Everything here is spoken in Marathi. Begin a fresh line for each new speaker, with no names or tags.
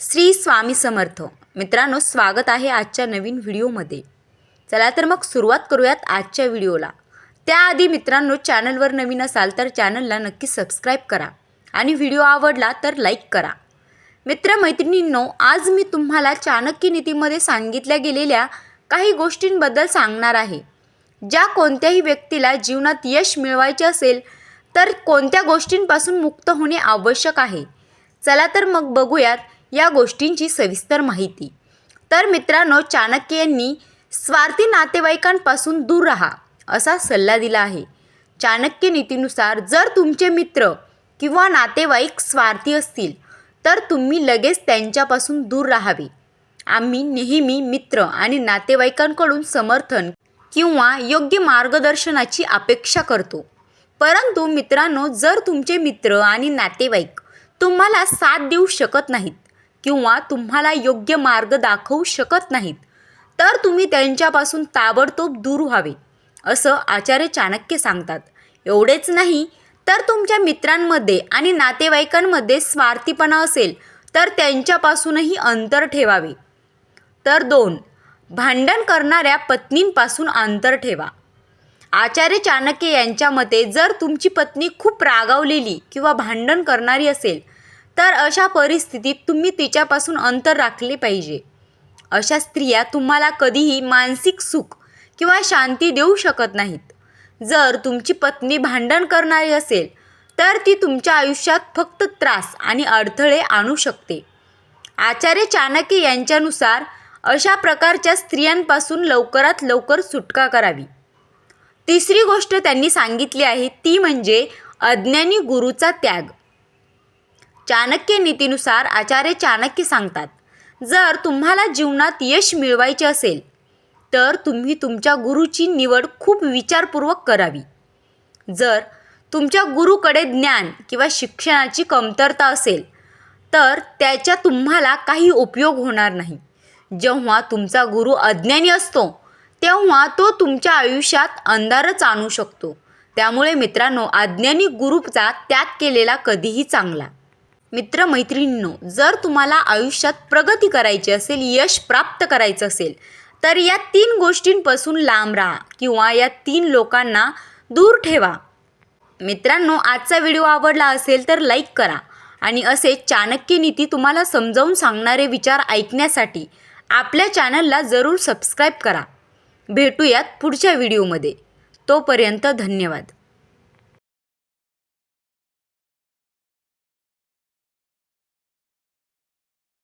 श्री स्वामी समर्थ. मित्रांनो स्वागत आहे आजच्या नवीन व्हिडिओमध्ये. चला तर मग सुरुवात करूयात आजच्या व्हिडिओला. त्याआधी मित्रांनो चॅनलवर नवीन असाल तर चॅनलला नक्की सबस्क्राईब करा आणि व्हिडिओ आवडला तर लाईक करा. मित्रमैत्रिणींनो आज मी तुम्हाला चाणक्य नीतीमध्ये सांगितल्या गेलेल्या काही गोष्टींबद्दल सांगणार आहे. ज्या कोणत्याही व्यक्तीला जीवनात यश मिळवायचे असेल तर कोणत्या गोष्टींपासून मुक्त होणे आवश्यक आहे? चला तर मग बघूयात या गोष्टींची सविस्तर माहिती. तर मित्रांनो चाणक्य यांनी स्वार्थी नातेवाईकांपासून दूर राहा असा सल्ला दिला आहे. चाणक्य नीतीनुसार जर तुमचे मित्र किंवा नातेवाईक स्वार्थी असतील तर तुम्ही लगेच त्यांच्यापासून दूर राहावे. आम्ही नेहमी मित्र आणि नातेवाईकांकडून समर्थन किंवा योग्य मार्गदर्शनाची अपेक्षा करतो. परंतु मित्रांनो जर तुमचे मित्र आणि नातेवाईक तुम्हाला साथ देऊ शकत नाहीत किंवा तुम्हाला योग्य मार्ग दाखवू शकत नाहीत तर तुम्ही त्यांच्यापासून ताबडतोब दूर व्हावे असं आचार्य चाणक्य सांगतात. एवढेच नाही तर तुमच्या मित्रांमध्ये आणि नातेवाईकांमध्ये स्वार्थीपणा असेल तर त्यांच्यापासूनही अंतर ठेवावे. तर दोन भांडण करणाऱ्या पत्नींपासून अंतर ठेवा. आचार्य चाणक्य यांच्या मते जर तुमची पत्नी खूप रागावलेली किंवा भांडण करणारी असेल तर अशा परिस्थितीत तुम्ही तिच्यापासून अंतर राखले पाहिजे. अशा स्त्रिया तुम्हाला कधीही मानसिक सुख किंवा शांती देऊ शकत नाहीत. जर तुमची पत्नी भांडण करणारी असेल तर ती तुमच्या आयुष्यात फक्त त्रास आणि अडथळे आणू शकते. आचार्य चाणक्य यांच्यानुसार अशा प्रकारच्या स्त्रियांपासून लवकरात लवकर सुटका करावी. तिसरी गोष्ट त्यांनी सांगितली आहे ती म्हणजे अज्ञानी गुरुचा त्याग. चाणक्य नीतीनुसार आचार्य चाणक्य सांगतात जर तुम्हाला जीवनात यश मिळवायचे असेल तर तुम्ही तुमच्या गुरुची निवड खूप विचारपूर्वक करावी. जर तुमच्या गुरुकडे ज्ञान किंवा शिक्षणाची कमतरता असेल तर त्याचा तुम्हाला काही उपयोग होणार नाही. जेव्हा तुमचा गुरु अज्ञानी असतो तेव्हा तो तुमच्या आयुष्यात अंधारच आणू शकतो. त्यामुळे मित्रांनो अज्ञानी गुरुचा त्याग केलेला कधीही चांगला. मित्रमैत्रिणींनो जर तुम्हाला आयुष्यात प्रगती करायची असेल यश प्राप्त करायचं असेल तर या तीन गोष्टींपासून लांब राहा किंवा या तीन लोकांना दूर ठेवा. मित्रांनो आजचा व्हिडिओ आवडला असेल तर लाईक करा आणि असे चाणक्य नीती तुम्हाला समजावून सांगणारे विचार ऐकण्यासाठी आपल्या चॅनलला जरूर सबस्क्राईब करा. भेटूयात पुढच्या व्हिडिओमध्ये. तोपर्यंत धन्यवाद.